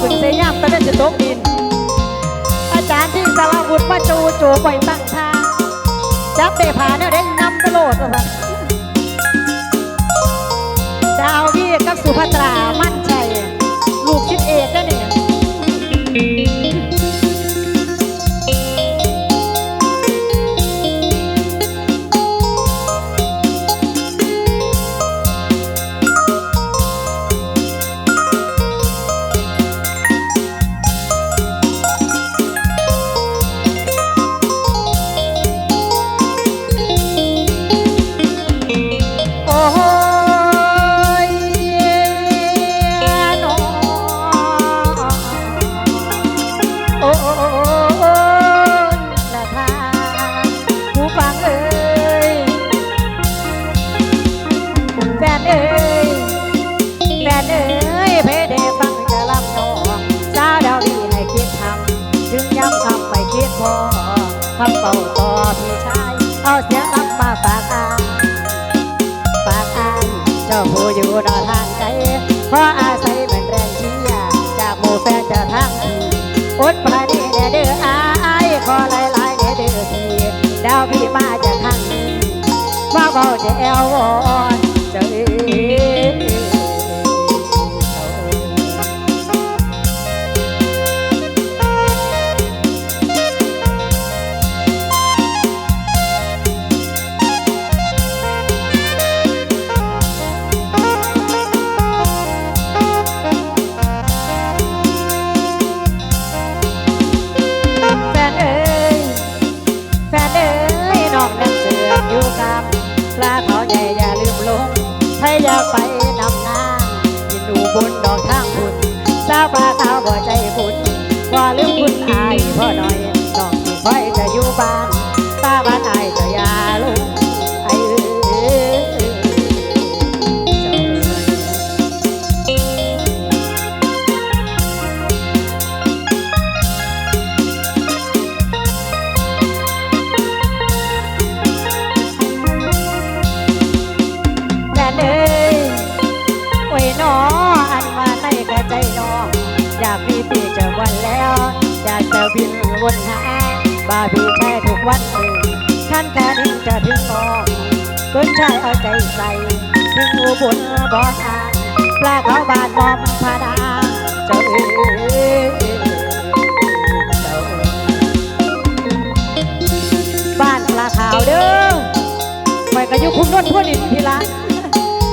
ขึ้นเสียงามตะเล่นจะตกดิน อาจารย์ที่สารวุฒิมาจูโจปล่อยตั้งท่าจับเดผาเนี่ยได้นำตลดอดดาวดีกับสุภัตรามัน 宝宝我的哦 คนผู้นิทีละ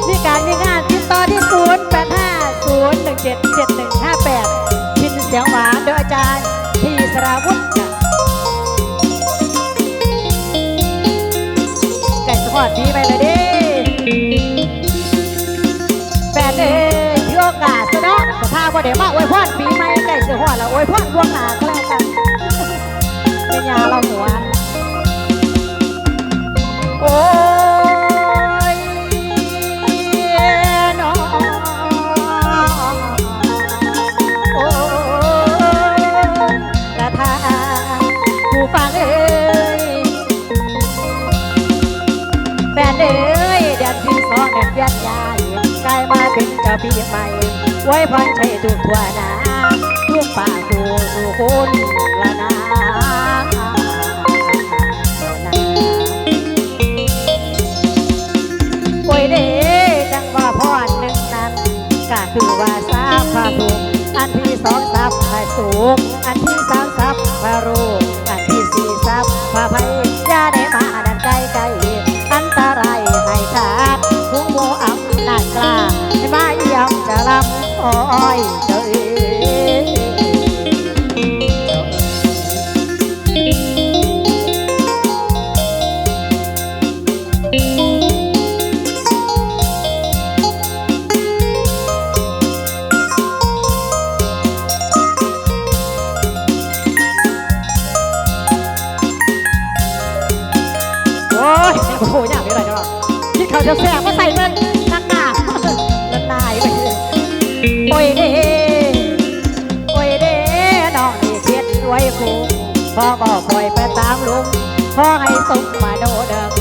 นี่การมีงานติดต่อที่ 0 8 5 0 1 7 7 1 5 8พินเสียงหวานโดยอาจารย์ทีสราวุฒิไก่สปอร์ตดีไปเลยดิแปดเอ้ยโอกาสซะเนาะสภาพว่าเดี๋ยวมาอวยพรปีใหม่ไก่เสือหัวเรอวยพรดวงหนาก็แล้วกันเป็นยาเราหัวโอ้ ปีใหม่ไว้พันใช้ทุกทั่วนาทุกป่าทุกคนละนาโอ้ยเด้จังว่าพอหนึ่งนั้นก็คือว่าสาพระภูมิอันที่สองสับพระสูงอันที่สามสับพระรูอันที่สี่สับพระภัยยาได้มาดันใจไกล อย พ่อบอกปล่อยไปตามลุงพ่อให้สมมาโดเดิม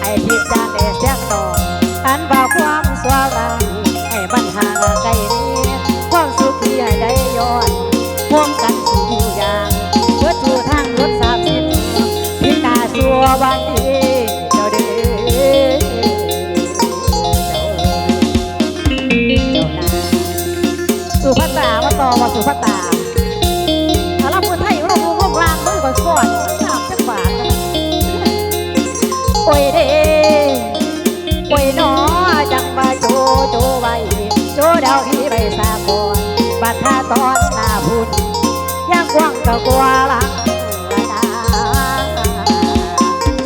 ให้พิจารณาเสียงดอกอันบ่าความสว่างาให้มันห่างไกลนี้ความสุขที่ได้ย้อนพ่วงกันสู่อย่างเพื่อสู่ทางรถสามสิบพิจารณาสัววันนี้าเด้สุภาตามาต่อมาสุภาตา ก็กลัวหลัง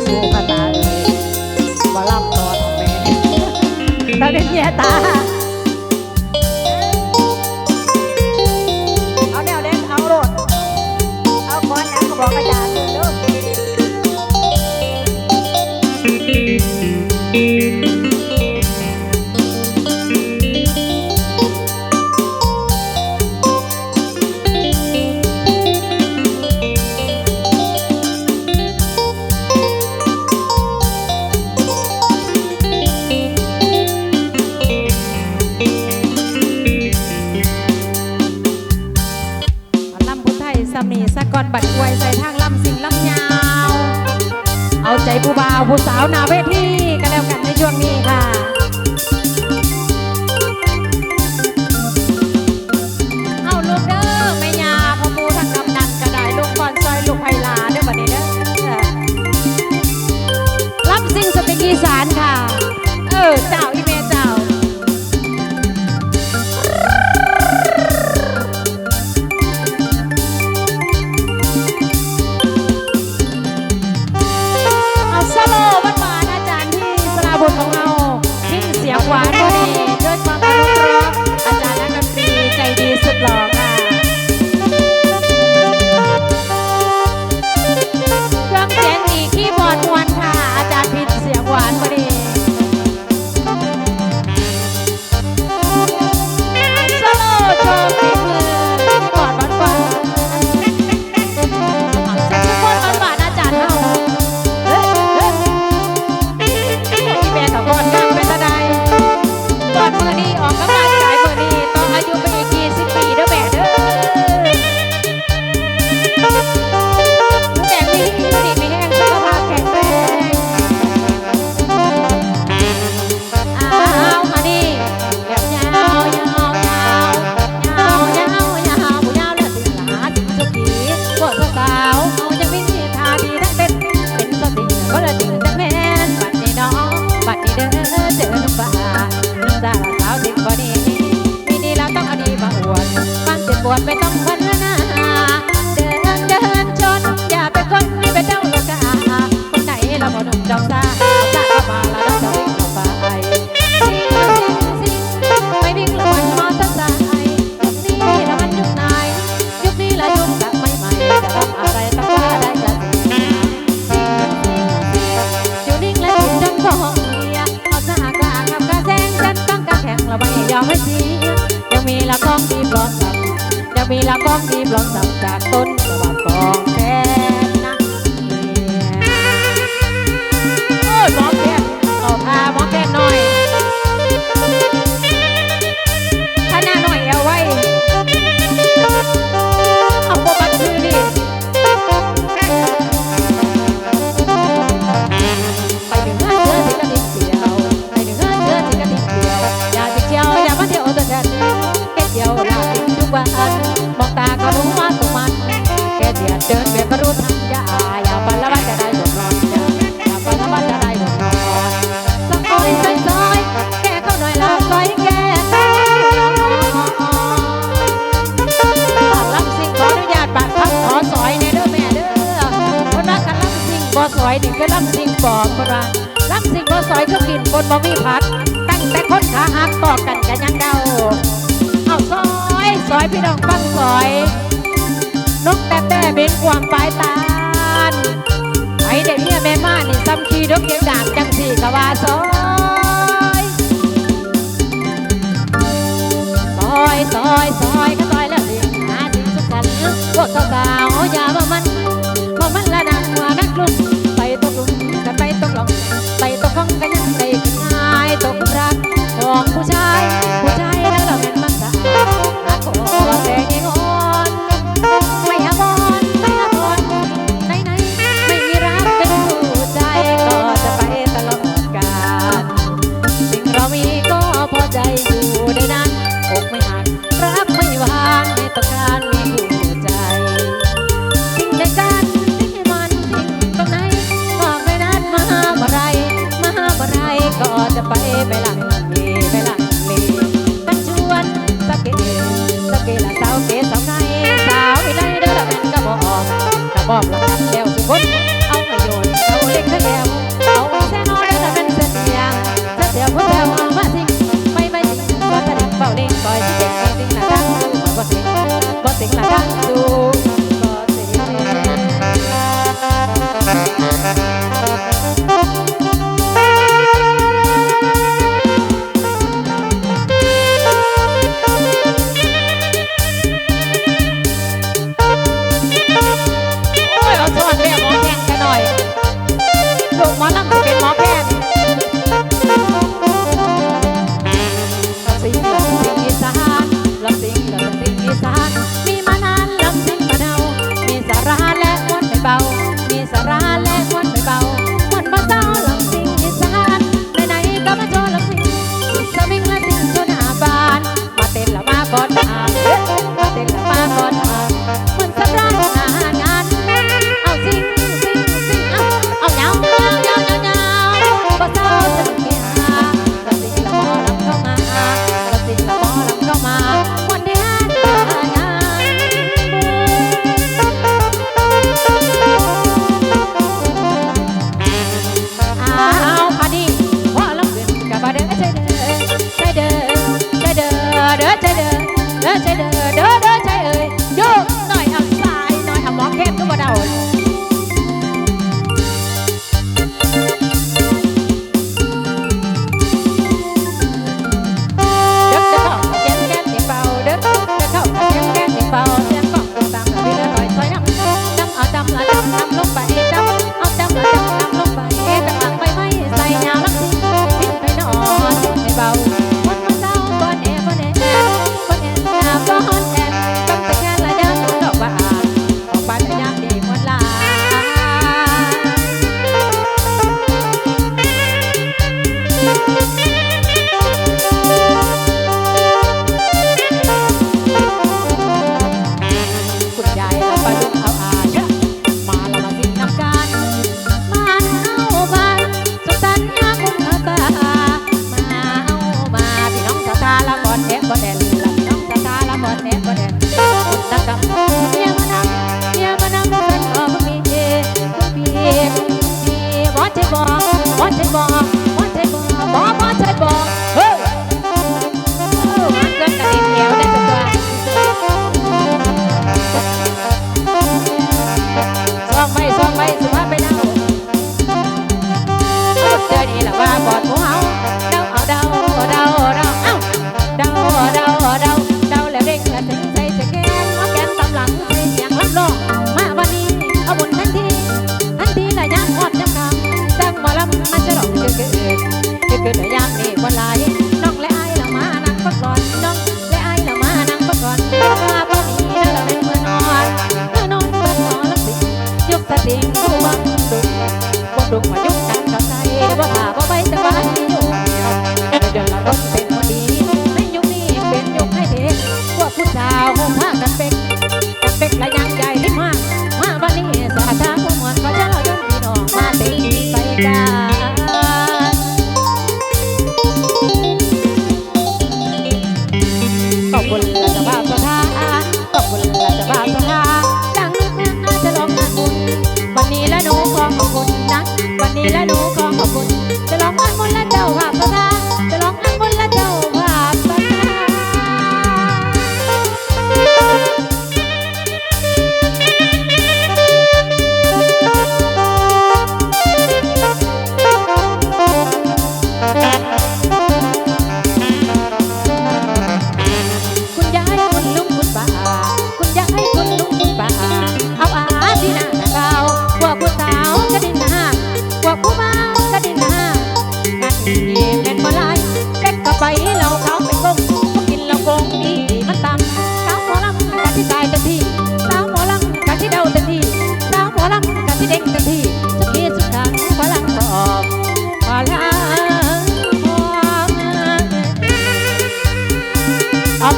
สู้กันตาเลยว่าลำตอนของแม่ตาเป็นเมียตา ลองสับจากต้น ม่เดียดเดินเบียดกระรุนจะอายอย่าปันละวันจะได้ดวงนอนย่าปันละวันจะได้ดวงนอนสักคนซอยซอยแกก็หน่อยละซอยแกสอยนี่คือลำสิงบอกคนว่าลำสิงบ่สอยก็กินบนบ่มีผัก ตั้งแต่คนขาหักต่อกันกันยังเดาเอาซอยซอยพี่น้องฟังซอย นกแต่แต่เป็นความปลายตาลไปเด็กเนี่ยแม่ม่านี่ซ้ำขี้ดกเกียงดางจังสี่กว่าซอยซอยซอยซอยก็ซอยแล้วสิหาสิ่งสุขันพวกสาวๆอย่า มอบรางวัลแก้วสุพจนเอาประโยนเอาเล็กเท่าแก้วเอาไปแซ่นอนจะเป็นเส้นยางจะเสียผู้แซอเอามาทิ้งไม่ไม่ทิ้งก็ตะดิ่งเป่าดิ้งปล่อยที่เด็กไม่ทิ้งหลักตั้งดูบ่สิงบ่สิงหลักตั้งดูบ่สิง ขึ้นหรือยามนี้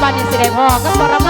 บ้านนี่สิได้พอก็ปรมา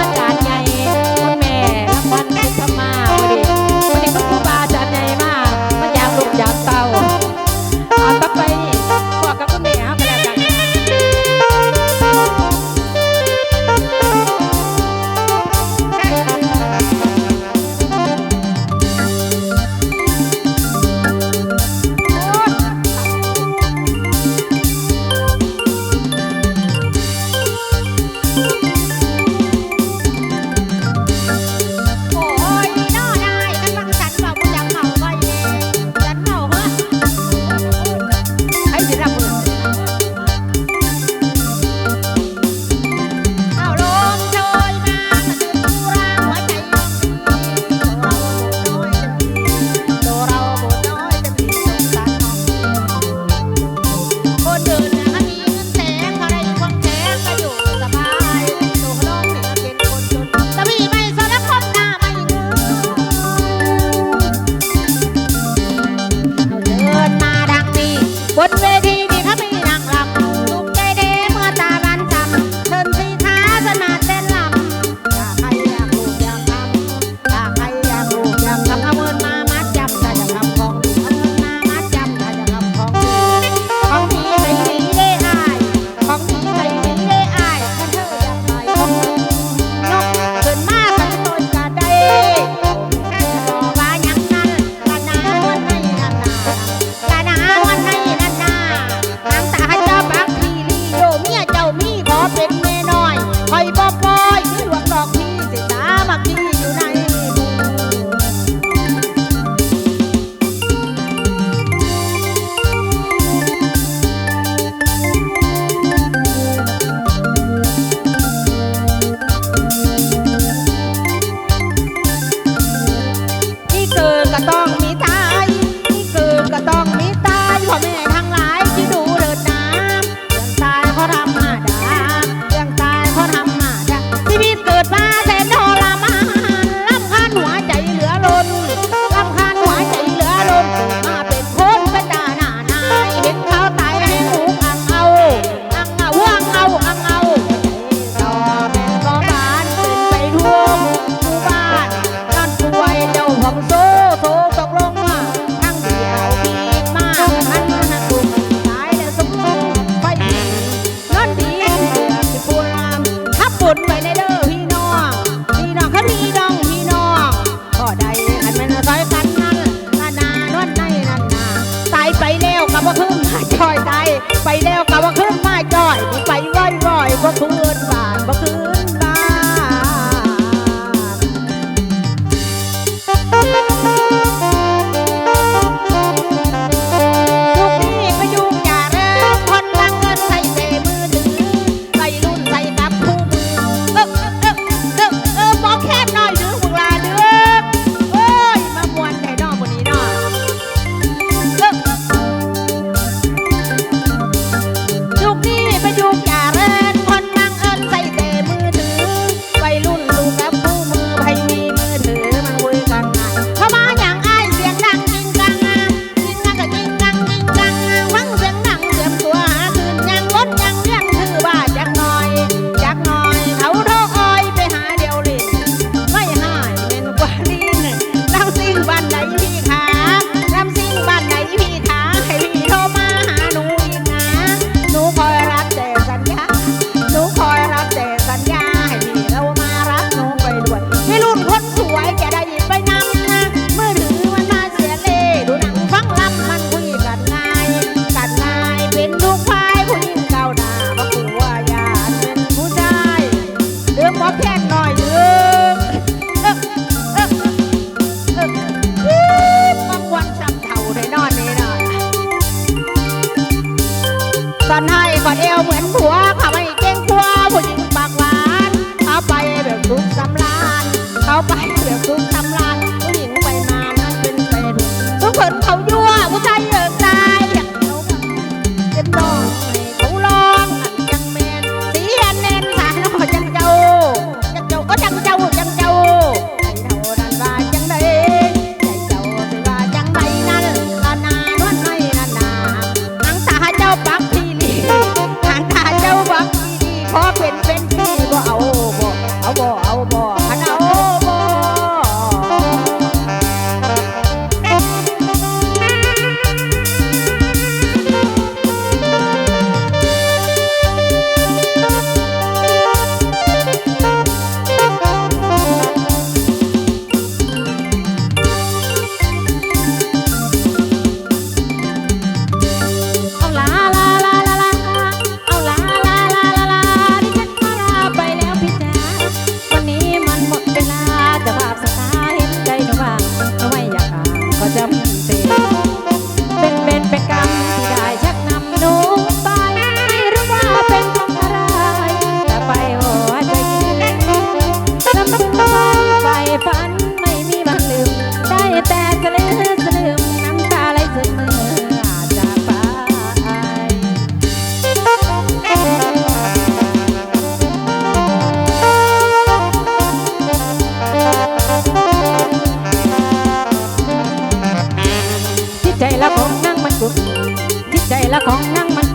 có bãi cửa phương tâm lòng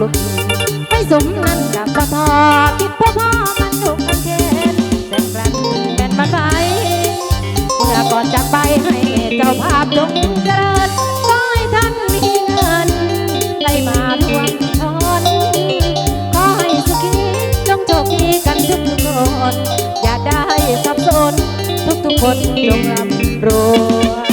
ลุดไม่สมนั้นกับพ่อพ่อคิดพ่อพ่อมันถูกอังเทนแต่กลั่นเป็นมานไปเมื่อก่อนจะไปให้เจ้าภาพลงเจริญก็ให้ท่านมีเงินไหลมาทวงทอนขอให้สุขีจงโชคดีกันทุกคนอย่าได้สับสนทุกทุกคนจงรับรู้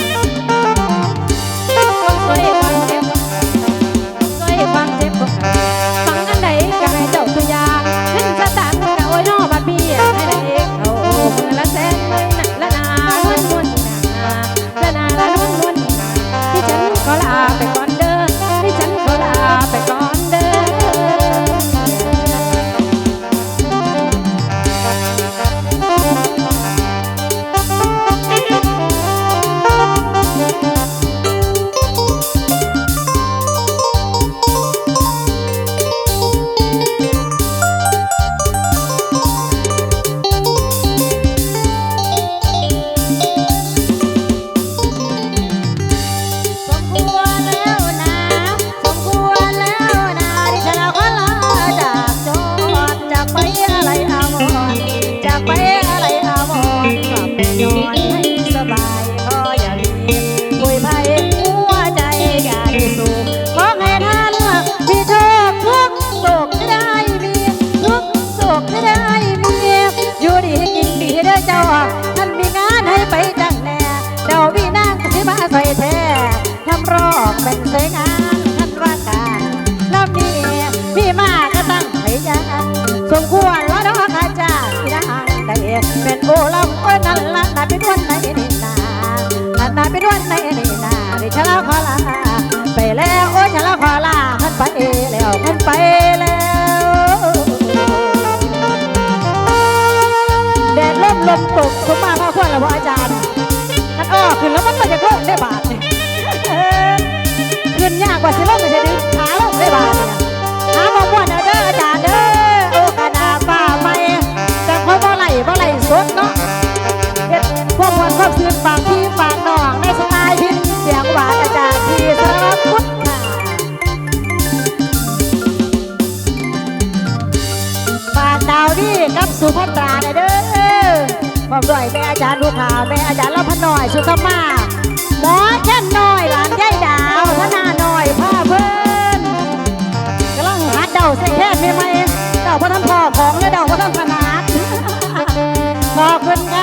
เป็นวันไหนนี่นานั่นาเป็นวันไหนนี่นาเดี๋ยวฉันละขอลาไปแล้วโอ้ยฉันละขอลาขึ้นไปแล้วขึ้นไปแล้วแดดล่มลมตกสมมาพ่อควรแล้วพ่ออาจารย์กันอ้อขึ้นแล้วมันก็จะโล่งได้บาทนี่เขึ้นยากกว่าสิล่มารลูกค้าแม่อาจารย์ละพน่อยสุธมาหมอเช่นน้อยหลานยายดาวพนาหน่อยพ่อเพิ่นกำลังหัดเดาเสีแค่นี้ไม่เดาพระท่านพ่อของและเดาพระท่านพนัดขอบคุณค่ะ